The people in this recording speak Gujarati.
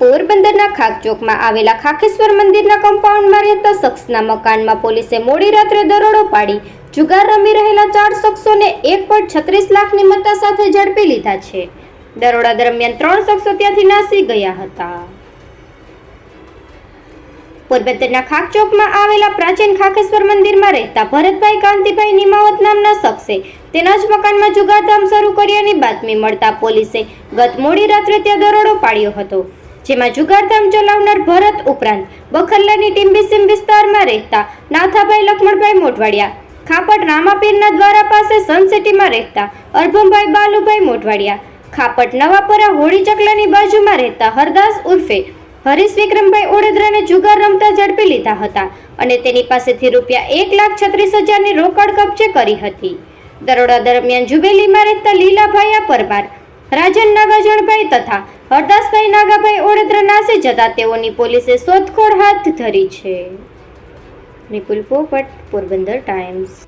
પોરબંદરના ખાકચોકમાં આવેલા ખાખેશ્વર મંદિરના કમ્પાઉન્ડમાં રહેતા શખ્સના મકાનમાં પોલીસે મોડી રાત્રે દરોડો પાડી જુગાર રમી રહેલા ચાર શખ્સોને એક પોઈન્ટ છત્રીસ લાખની મત્તા સાથે ઝડપી લીધા છે. દરોડા દરમિયાન ત્રણ શખ્સો ત્યાંથી નાસી ગયા હતા. પોરબંદરના ખાકચોકમાં આવેલા પ્રાચીન ખાખેશ્વર મંદિરમાં રહેતા ભરતભાઈ કાંતિભાઈ નિમાવત નામના શખ્સે તેના જ મકાનમાં જુગારધામ શરૂ કર્યાની બાતમી મળતા પોલીસે ગત મોડી રાત્રે ત્યાં દરોડો પાડ્યો હતો. જેમાં જુગારધામ ચલાવનાર ભરત ઉપરાંત બખલ્લાની ટીમ્બીસીમ વિસ્તારમાં રહેતા નાથાભાઈ લક્ષ્મણભાઈ મોટવાડિયા ખાપટ રામાપીરના દ્વારા પાસે સનસિટીમાં રહેતા અર્ભમભાઈ બાલુભાઈ મોટવાડિયા ખાપટ નવાપરા હોળી ચકલાની બાજુમાં રહેતા હરદાસ ઉર્ફે હરીશ વિક્રમભાઈ ઓડેદરાને જુગાર રમતા ઝડપી લીધા હતા અને તેની પાસેથી રૂપિયા એક લાખ છત્રીસ હજારની રોકડ કબજે કરી હતી. દરોડા દરમિયાન જુબેલીમાં રહેતા લીલાભાઈ પરમાર, રાજન નાગાજણભાઈ તથા હરદાસભાઈ નાગાભાઈ ઓડેદરા નાસી જતા તેઓની પોલીસે શોધખોળ હાથ ધરી છે. નિપુલ પોપટ, પોરબંદર ટાઈમ્સ.